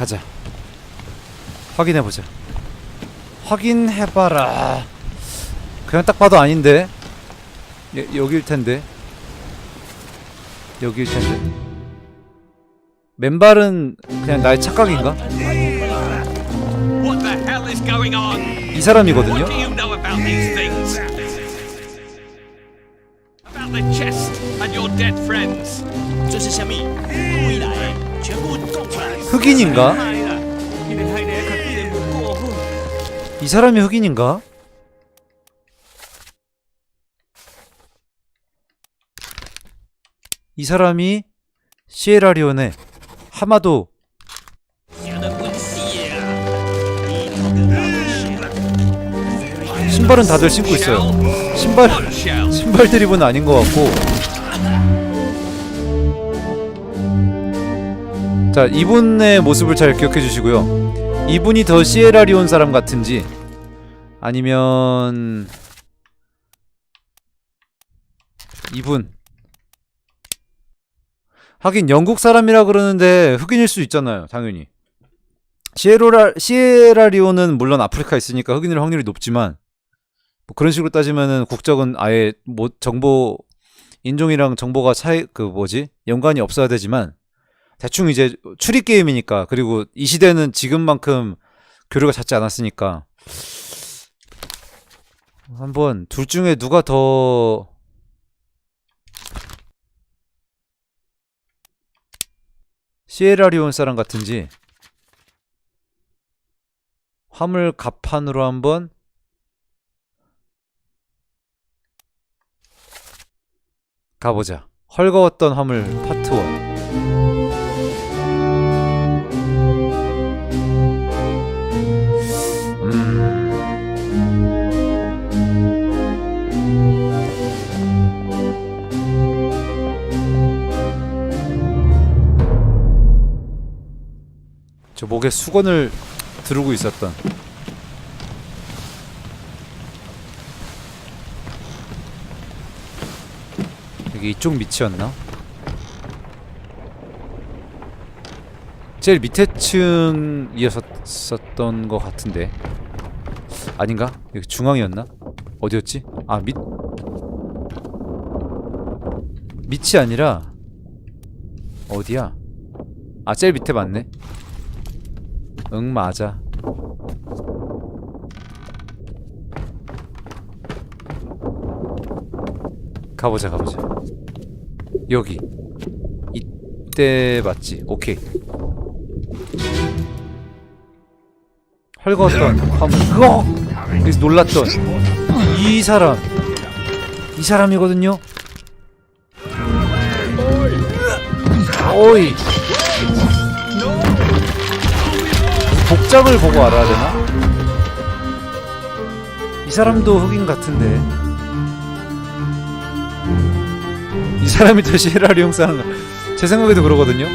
가자. 확인해보자. 확인해봐라. 그냥 딱 봐도 아닌데. 여, 여길 텐데. 여길 텐데. 맨발은 그냥 나의 착각인가? 이 사람이거든요. 흑인인가? 이 사람이 흑인인가? 이 사람이 시에라리온의 하마도 신발은 다들 신고 있어요 신발 신발 드립은 아닌 것 같고 자 이분의 모습을 잘 기억해 주시고요. 이분이 더 시에라리온 사람 같은지 아니면 이분. 하긴 영국 사람이라 그러는데 흑인일 수 있잖아요 당연히. 시에로라 시에라리온은 물론 아프리카에 있으니까 흑인일 확률이 높지만 뭐 그런 식으로 따지면은 국적은 아예 뭐 정보 인종이랑 정보가 차이 그 뭐지? 연관이 없어야 되지만 대충 이제 추리 게임이니까 그리고 이 시대는 지금만큼 교류가 잦지 않았으니까 한번 둘 중에 누가 더 시에라리온 사람 같은지 화물 갑판으로 한번 가보자. 헐거웠던 화물 파트 1. 저 목에 수건을 두르고 있었던 여기 이쪽 밑이었나? 제일 밑에 층이었었던 것 같은데 아닌가? 여기 중앙이었나? 어디였지? 아 밑... 밑이 아니라 어디야? 아 제일 밑에 맞네 응 맞아. 가보자 가보자. 여기. 이때 맞지? 오케이. 헐거웠던 화물. 그거! 그래서 놀랐던 이 사람. 이 사람이거든요. 오이 복장을 보고 알아야 되나? 이 사람도 흑인 같은데 이 사람이 더 시에라리옹 사는 거. 제 생각에도 그러거든요.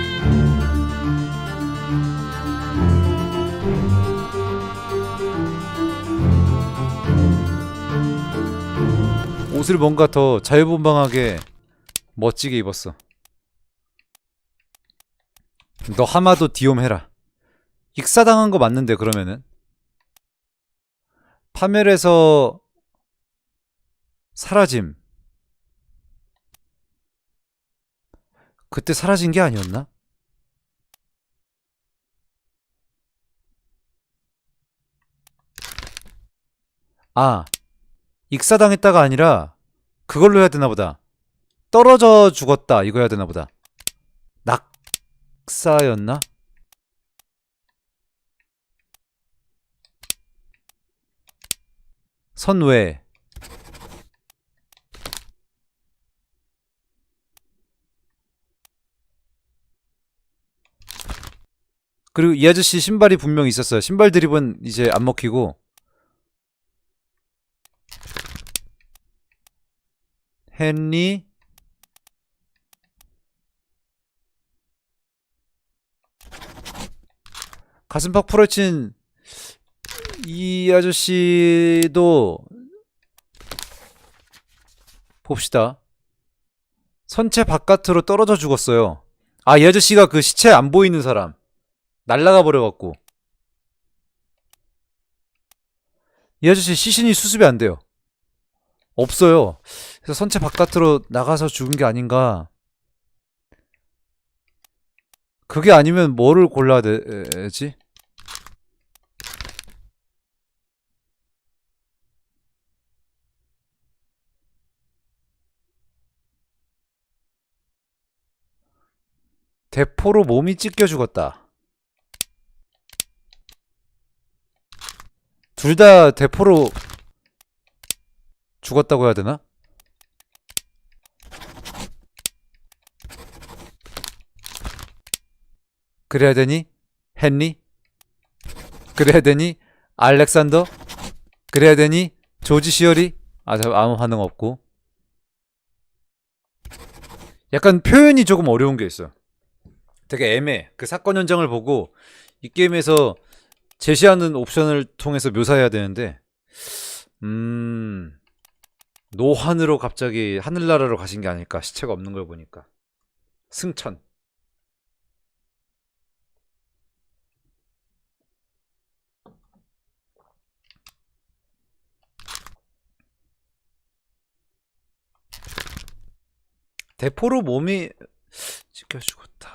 옷을 뭔가 더 자유분방하게 멋지게 입었어. 너 하마도 디옴 해라. 익사당한 거 맞는데 그러면은 파멸에서 사라짐. 그때 사라진 게 아니었나? 아, 익사당했다가 아니라 그걸로 해야 되나 보다. 떨어져 죽었다 이거 해야 되나 보다. 낙사였나? 선외. 그리고 이 아저씨 신발이 분명 있었어요. 신발 드립은 이제 안 먹히고. 헨리. 가슴팍 풀어친 이 아저씨도 봅시다. 선체 바깥으로 떨어져 죽었어요. 아, 이 아저씨가 그 시체 안 보이는 사람. 날라가 버려갖고 이 아저씨 시신이 수습이 안 돼요. 없어요. 그래서 선체 바깥으로 나가서 죽은 게 아닌가. 그게 아니면 뭐를 골라야 되지? 대포로 몸이 찢겨 죽었다. 둘 다 대포로 죽었다고 해야 되나? 그래야 되니? 헨리? 그래야 되니? 알렉산더? 그래야 되니? 조지 시어리? 아, 저 아무 반응 없고. 약간 표현이 조금 어려운 게 있어. 되게 애매해. 그 사건 현장을 보고 이 게임에서 제시하는 옵션을 통해서 묘사해야 되는데, 음, 노환으로 갑자기 하늘나라로 가신 게 아닐까. 시체가 없는 걸 보니까. 승천. 대포로 몸이 찢겨 죽었다.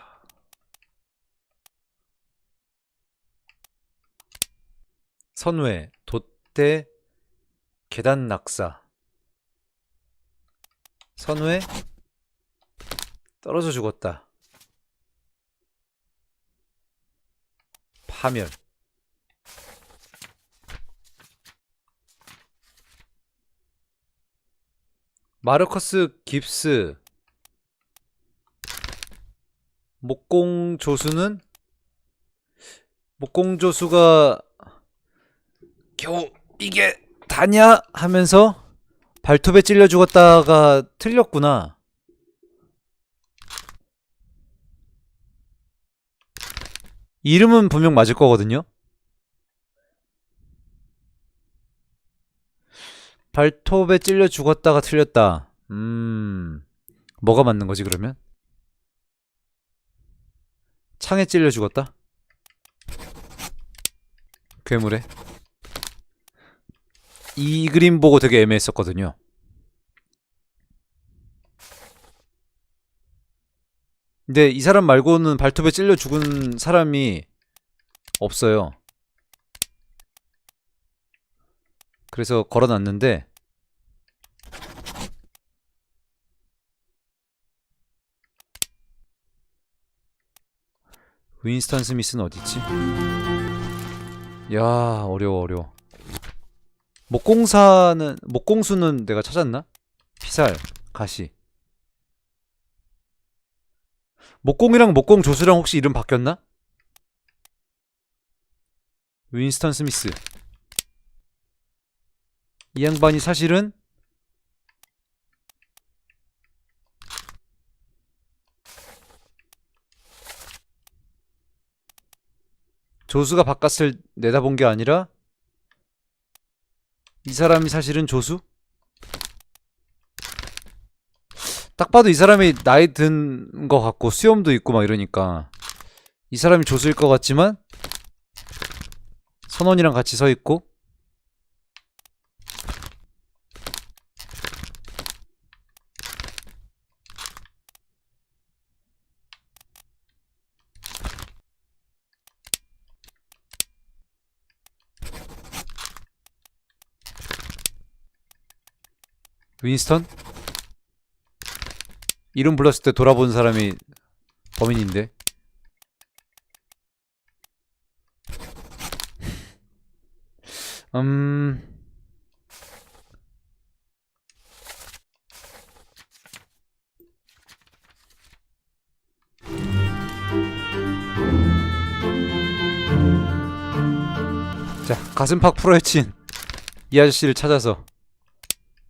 선회, 돛대, 계단 낙사. 선회, 떨어져 죽었다. 파멸. 마르커스 깁스 목공 조수는 목공 조수가 겨우 이게 다냐 하면서 발톱에 찔려 죽었다가 틀렸구나. 이름은 분명 맞을 거거든요. 발톱에 찔려 죽었다가 틀렸다. 음, 뭐가 맞는 거지 그러면? 창에 찔려 죽었다? 괴물에? 이 그림 보고 되게 애매했었거든요. 근데 이 사람 말고는 발톱에 찔려 죽은 사람이 없어요. 그래서 걸어놨는데 윈스턴 스미스는 어디있지? 야 어려워 어려워 목공사는 목공수는 내가 찾았나? 피살 가시 목공이랑 목공 조수랑 혹시 이름 바뀌었나? 윈스턴 스미스 이 양반이 사실은 조수가 바깥을 내다본 게 아니라 이 사람이 사실은 조수? 딱 봐도 이 사람이 나이 든거 같고 수염도 있고 막 이러니까 이 사람이 조수일 것 같지만 선원이랑 같이 서 있고 윈스턴? 이름 불렀을 때 돌아본 사람이 범인인데. 음. 자, 가슴팍 풀어헤친 이 아저씨를 찾아서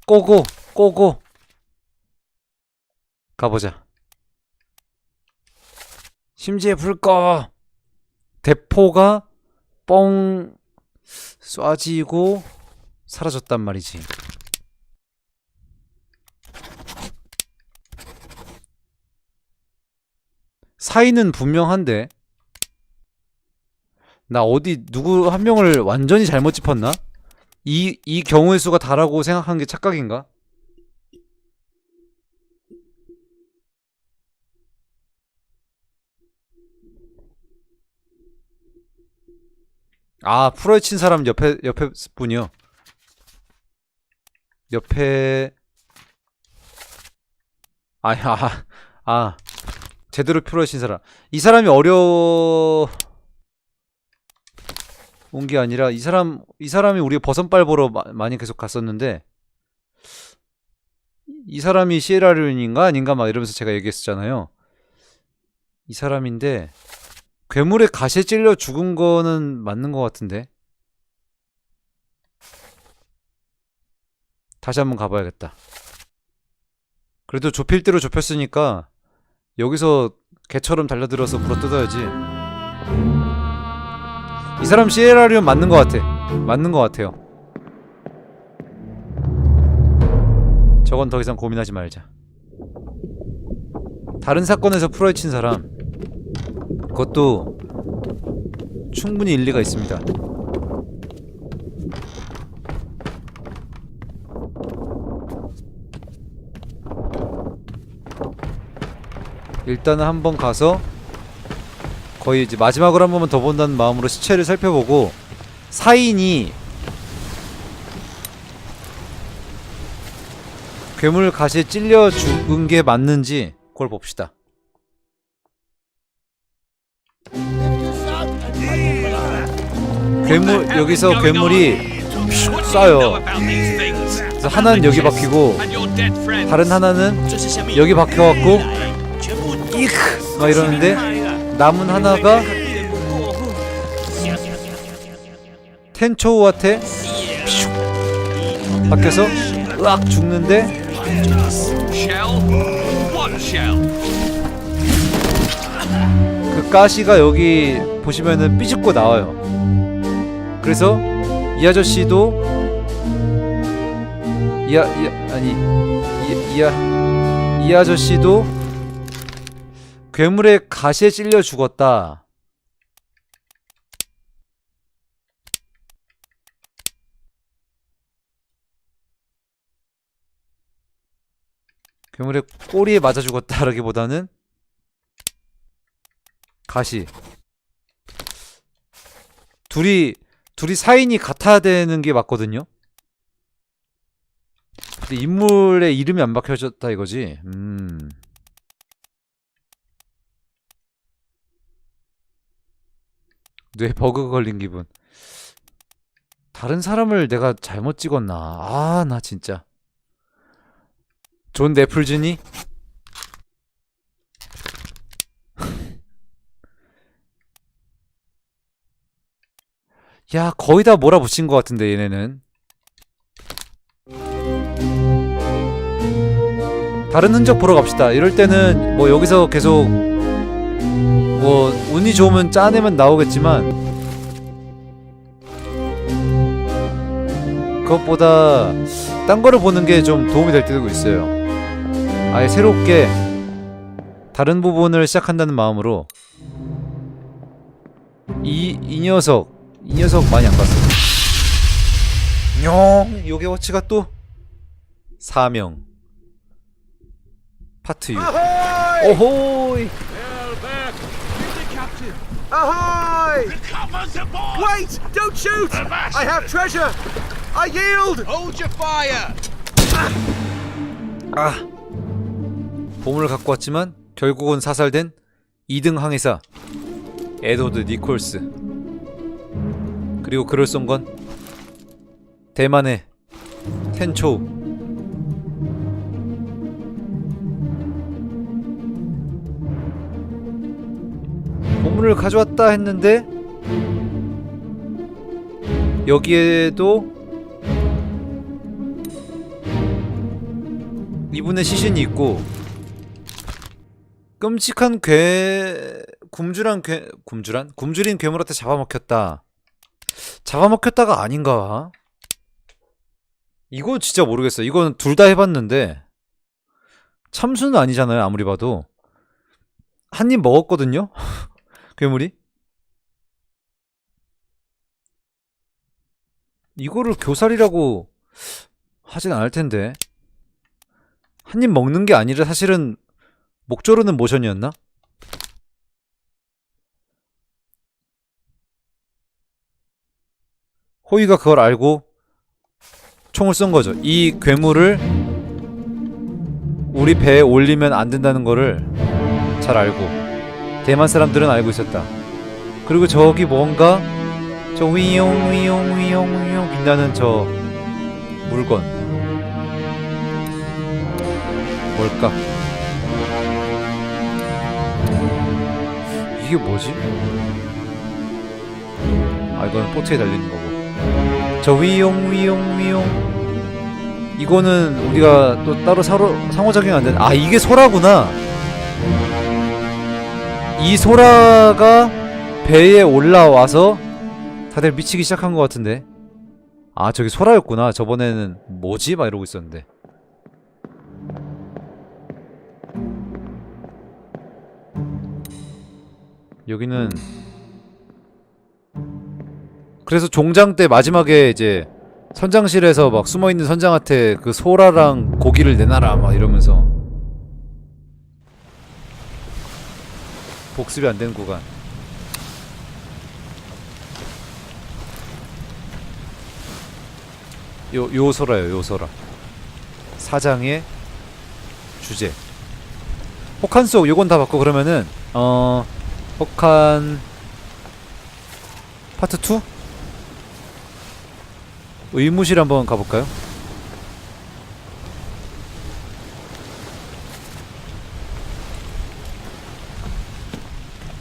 꼬고 꼬고 가보자. 심지에 불 꺼. 대포가 뻥 쏴지고 사라졌단 말이지. 사인은 분명한데 나 어디 누구 한 명을 완전히 잘못 짚었나? 이, 이 경우의 수가 다라고 생각한 게 착각인가? 아, 풀어에 친 사람 옆에, 옆에 분이요. 옆에, 아, 아, 아, 제대로 풀어에 친 사람. 이 사람이 어려운 게 아니라, 이 사람, 이 사람이 우리 버선발 보러 마- 많이 계속 갔었는데, 이 사람이 시에라리온인가 아닌가 막 이러면서 제가 얘기했었잖아요. 이 사람인데, 괴물의 가시에 찔려 죽은 거는 맞는 것 같은데. 다시 한번 가봐야겠다. 그래도 좁힐 대로 좁혔으니까 여기서 개처럼 달려들어서 물어뜯어야지. 이 사람 시에라리온 맞는 것 같아. 맞는 것 같아요. 저건 더 이상 고민하지 말자. 다른 사건에서 풀어헤친 사람. 그것도 충분히 일리가 있습니다. 일단은 한번 가서 거의 이제 마지막으로 한 번만 더 본다는 마음으로 시체를 살펴보고 사인이 괴물 가시에 찔려 죽은 게 맞는지 그걸 봅시다. 괴물 여기서 괴물이 쏴요. 그래서 하나는 여기 박히고 다른 하나는 여기 박혀갖고 막 이러는데 남은 하나가 텐초우한테 박혀서 으악 죽는데 그 가시가 여기 보시면은 삐집고 나와요. 그래서 이 아저씨도 이아 이 아니 이, 이아 이 아저씨도 괴물의 가시에 찔려 죽었다. 괴물의 꼬리에 맞아 죽었다라기보다는 가시. 둘이 둘이 사인이 같아야 되는 게 맞거든요. 근데 인물의 이름이 안 박혀졌다 이거지. 음. 뇌 버그 걸린 기분. 다른 사람을 내가 잘못 찍었나? 아, 나 진짜. 존 네플즈니? 야, 거의 다 몰아붙인 것 같은데, 얘네는. 다른 흔적 보러 갑시다. 이럴 때는 뭐 여기서 계속 뭐 운이 좋으면 짜내면 나오겠지만 그것보다 딴 거를 보는 게 좀 도움이 될 때도 있어요. 아예 새롭게 다른 부분을 시작한다는 마음으로 이, 이 녀석 이 녀석 많이 안 봤어. 용 요게 워치가 또 사명 파트 6 오호이 Ahoy! Wait! Don't shoot! I have treasure! I yield! Hold your fire! 아 보물을 갖고 왔지만 결국은 사살된 2등 항해사 에드워드 니콜스 그리고 그를 쏜 건 대만의 텐초우 보물을 가져왔다 했는데 여기에도 이분의 시신이 있고 끔찍한 괴 굶주란 괴 굶주란 굶주린 괴물한테 잡아먹혔다. 잡아먹혔다가 아닌가? 이거 진짜 모르겠어. 이건 둘 다 해봤는데 참수는 아니잖아요. 아무리 봐도 한 입 먹었거든요. 괴물이 이거를 교살이라고 하진 않을 텐데 한 입 먹는 게 아니라 사실은 목조르는 모션이었나? 호이가 그걸 알고 총을 쏜 거죠. 이 괴물을 우리 배에 올리면 안 된다는 거를 잘 알고 대만 사람들은 알고 있었다. 그리고 저기 뭔가 저 위용 위용 위용 위용 빛나는 저 물건 뭘까? 이게 뭐지? 아 이건 포트에 달리는 거고 저 위용 위용 위용. 이거는 우리가 또 따로 사로, 상호작용 안 되는 아 이게 소라구나. 이 소라가 배에 올라와서 다들 미치기 시작한 것 같은데. 아 저기 소라였구나. 저번에는 뭐지? 막 이러고 있었는데. 여기는 그래서 종장 때 마지막에 이제 선장실에서 막 숨어있는 선장한테 그 소라랑 고기를 내놔라 막 이러면서 복습이 안 되는 구간. 요, 요 소라요 요 소라. 사장의 주제. 혹한 속 요건 다 받고 그러면은 어 혹한 파트 2? 의무실 한번 가볼까요?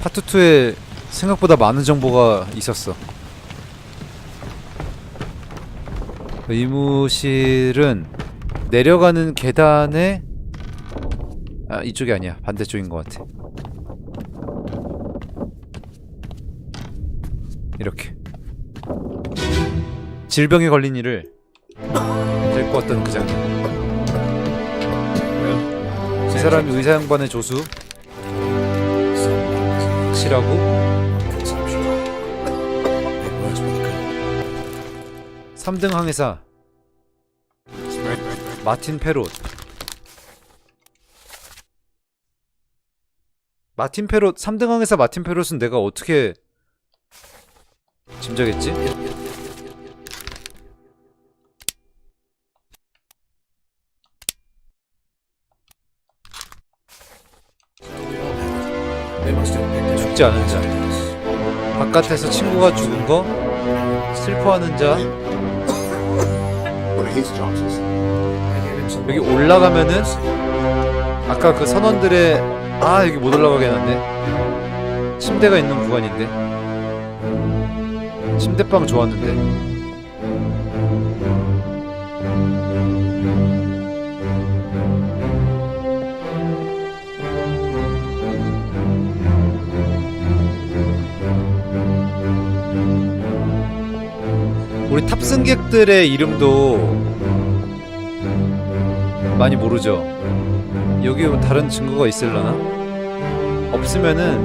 파트 2에 생각보다 많은 정보가 있었어. 의무실은 내려가는 계단에 아 이쪽이 아니야 반대쪽인 것 같아. 이렇게. 질병에 걸린 이를 데리고 왔던 그 장면. 이 사람이 의사 양반의 조수. 확실하고 3등 항해사 마틴 페롯 마틴 페롯 3등 항해사 마틴 페롯은 내가 어떻게 짐작했지? 죽지 않은 자. 바깥에서 친구가 죽은 거 슬퍼하는 자? 여기 올라가면은 아까 그 선원들의 아 여기 못 올라가겠는데 침대가 있는 구간인데. 침대방 좋았는데 탑승객들의 이름도 많이 모르죠. 여기 뭐 다른 증거가 있을려나? 없으면은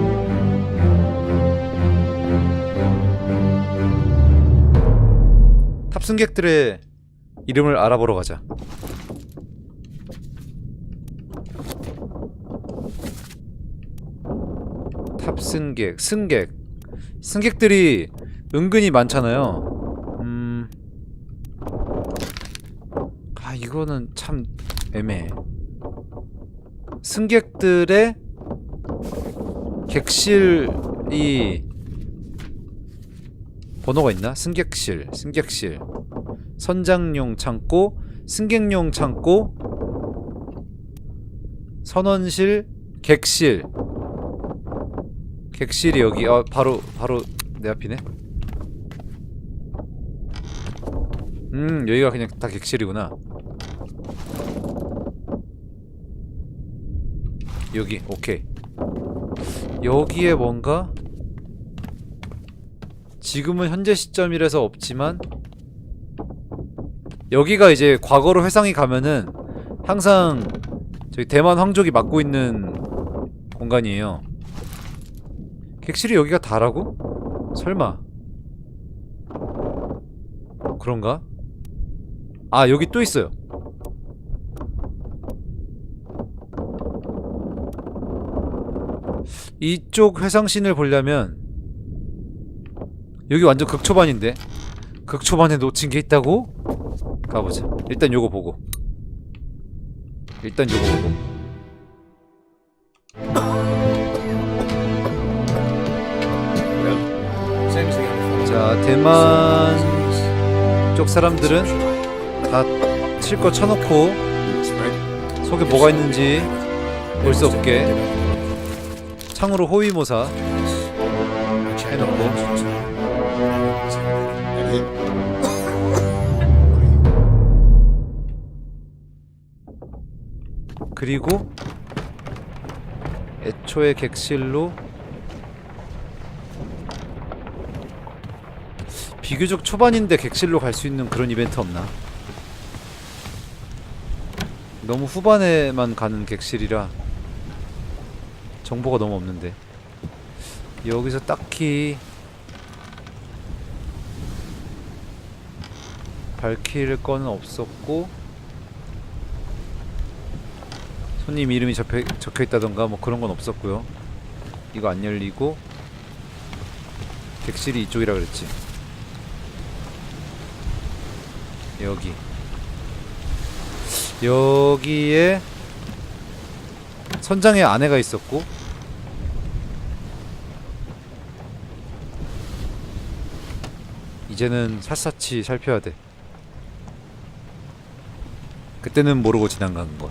탑승객들의 이름을 알아보러 가자. 탑승객, 승객. 승객들이 은근히 많잖아요. 음. 아, 이거는 참 애매해. 승객들의 객실이 번호가 있나? 승객실, 승객실, 선장용 창고, 승객용 창고, 선원실, 객실. 객실이 여기 어 바로 바로 내 앞이네. 음 여기가 그냥 다 객실이구나. 여기 오케이 여기에 뭔가 지금은 현재 시점이라서 없지만 여기가 이제 과거로 회상이 가면은 항상 저희 대만 황족이 맡고 있는 공간이에요 객실이 여기가 다라고? 설마 그런가? 아 여기 또 있어요 이쪽 회상신을 보려면 여기 완전 극초반인데? 극초반에 놓친 게 있다고? 가보자. 일단 요거 보고. 일단 요거 보고. 자 대만 쪽 사람들은 다 칠 거 쳐놓고 속에 뭐가 있는지 볼 수 없게 창으로 호위모사 해놓고 그리고 애초에 객실로 비교적 초반인데 객실로 갈 수 있는 그런 이벤트 없나? 너무 후반에만 가는 객실이라 정보가 너무 없는데. 여기서 딱히 밝힐 거는 없었고 손님 이름이 적혀, 적혀 있다던가 뭐 그런 건 없었고요. 이거 안 열리고 객실이 이쪽이라 그랬지. 여기. 여기에 선장의 아내가 있었고 이제는 샅샅이 살펴야 돼. 그때는 모르고 지나간 거야.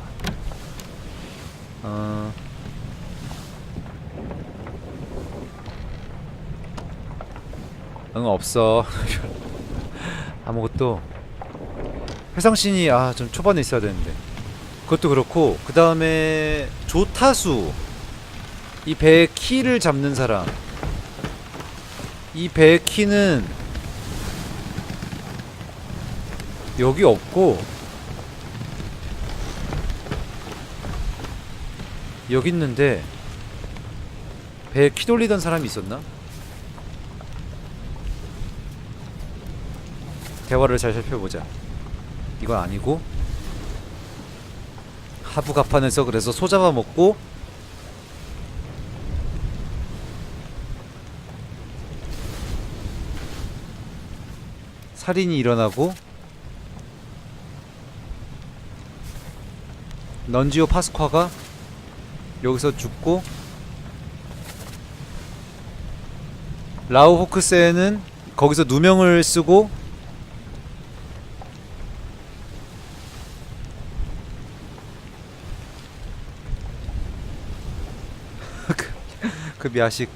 어... 응 없어. 아무것도. 회상신이 아 좀 초반에 있어야 되는데. 그것도 그렇고 그 다음에 조타수. 이 배의 키를 잡는 사람. 이 배의 키는 여기 없고 여기 있는데 배에 키 돌리던 사람이 있었나? 대화를 잘 살펴보자 이건 아니고 하부 가판에서 그래서 소 잡아먹고 살인이 일어나고 넌지오 파스쿼가 여기서 죽고 라우 호크세는 거기서 누명을 쓰고 그 미아식.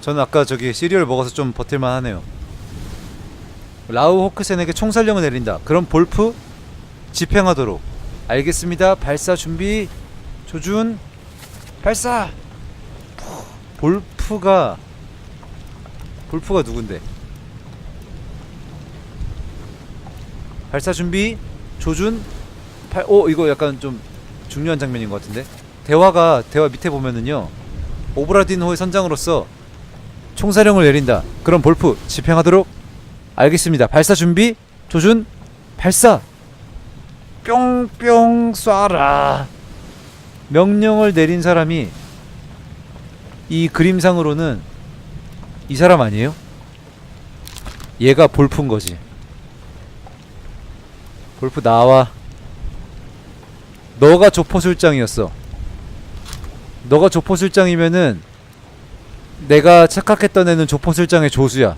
저는 아까 저기 시리얼 먹어서 좀 버틸만 하네요. 라우 호크센에게 총살령을 내린다. 그럼 볼프 집행하도록 알겠습니다. 발사 준비. 조준. 발사. 볼프가 볼프가 누군데? 발사 준비. 조준. 팔, 오 이거 약간 좀 중요한 장면인 것 같은데? 대화가 대화 밑에 보면은요. 오브라딘호의 선장으로서 총사령을 내린다. 그럼 볼프 집행하도록. 알겠습니다. 발사 준비. 조준. 발사 뿅뿅 쏴라 명령을 내린 사람이 이 그림상으로는 이 사람 아니에요? 얘가 볼프인 거지. 볼프 나와. 너가 조포술장이었어. 너가 조포술장이면은 내가 착각했던 애는 조포술장의 조수야.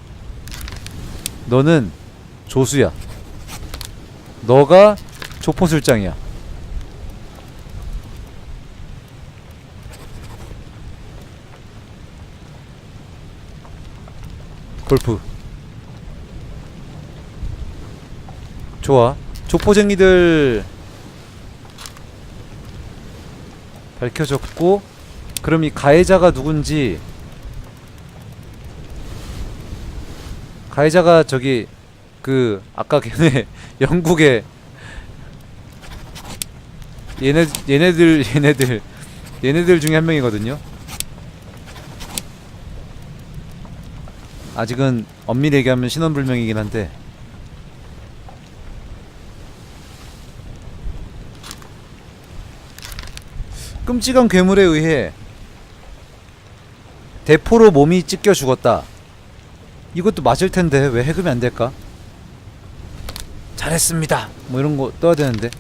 너는 조수야. 너가 조포술장이야. 골프. 좋아. 조포쟁이들 밝혀졌고 그럼 이 가해자가 누군지 가해자가 저기 그 아까 걔네 영국의 얘네 얘네들 얘네들 얘네들 중에 한 명이거든요. 아직은 엄밀히 얘기하면 신원불명이긴 한데 끔찍한 괴물에 의해 대포로 몸이 찢겨 죽었다. 이것도 맞을 텐데 왜 해금이 안 될까? 잘했습니다. 뭐 이런 거 떠야 되는데.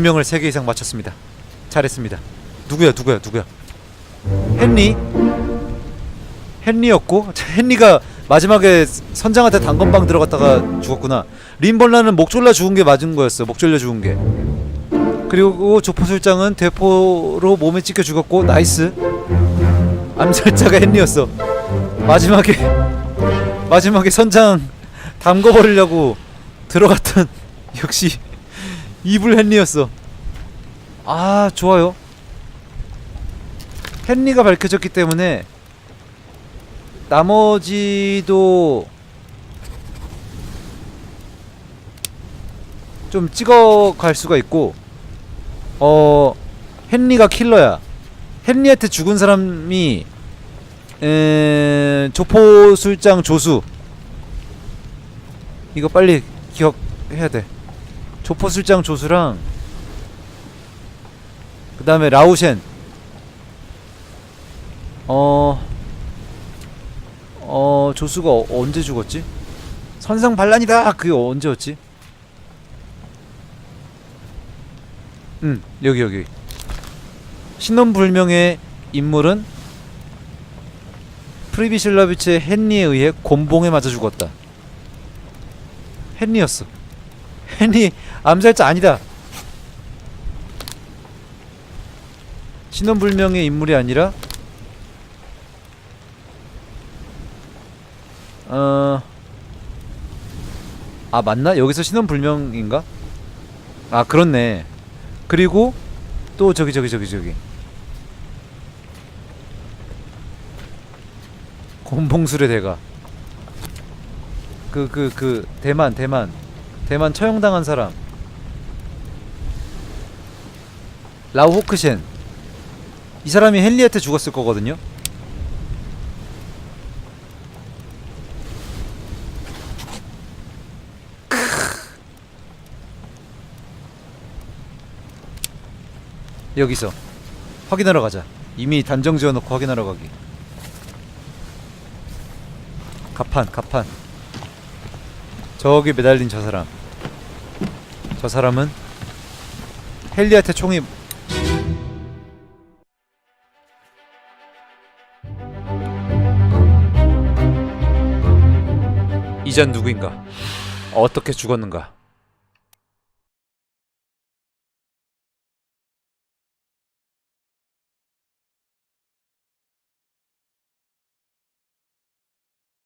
운명을 3개 이상 맞췄습니다. 잘했습니다. 누구야, 누구야, 누구야? 헨리? 헨리였고 헨리가 마지막에 선장한테 단건방 들어갔다가 죽었구나. 림벌라는 목 졸라 죽은 게 맞은 거였어. 목 졸려 죽은 게. 그리고 조포술장은 대포로 몸에 찍혀 죽었고 나이스. 암살자가 헨리였어. 마지막에 마지막에 선장 담궈버리려고 들어갔던 역시 이불 헨리였어. 아 좋아요. 헨리가 밝혀졌기 때문에 나머지도 좀 찍어갈 수가 있고 어 헨리가 킬러야 헨리한테 죽은 사람이 에, 조포술장 조수 이거 빨리 기억해야 돼 조포술장 조수랑 그 다음에 라우셴 어... 어 조수가 어- 언제 죽었지? 선상 반란이다. 그게 언제였지? 응 여기 여기 신원불명의 인물은 프리비실라비치의 헨리에 의해 곤봉에 맞아 죽었다. 헨리였어. 헨리 암살자 아니다. 신원불명의 인물이 아니라 어. 아, 맞나? 여기서 신원 불명인가? 아, 그렇네. 그리고 또 저기 저기 저기 저기. 곤봉술의 대가. 그 그 그 대만 대만 대만 처형당한 사람. 라오호크셴. 이 사람이 헨리한테 죽었을 거거든요. 여기서 확인하러 가자. 이미 단정 지어놓고 확인하러 가기. 가판, 가판. 저기 매달린 저 사람. 저 사람은 헨리한테 총이 이전 누구인가? 어떻게 죽었는가?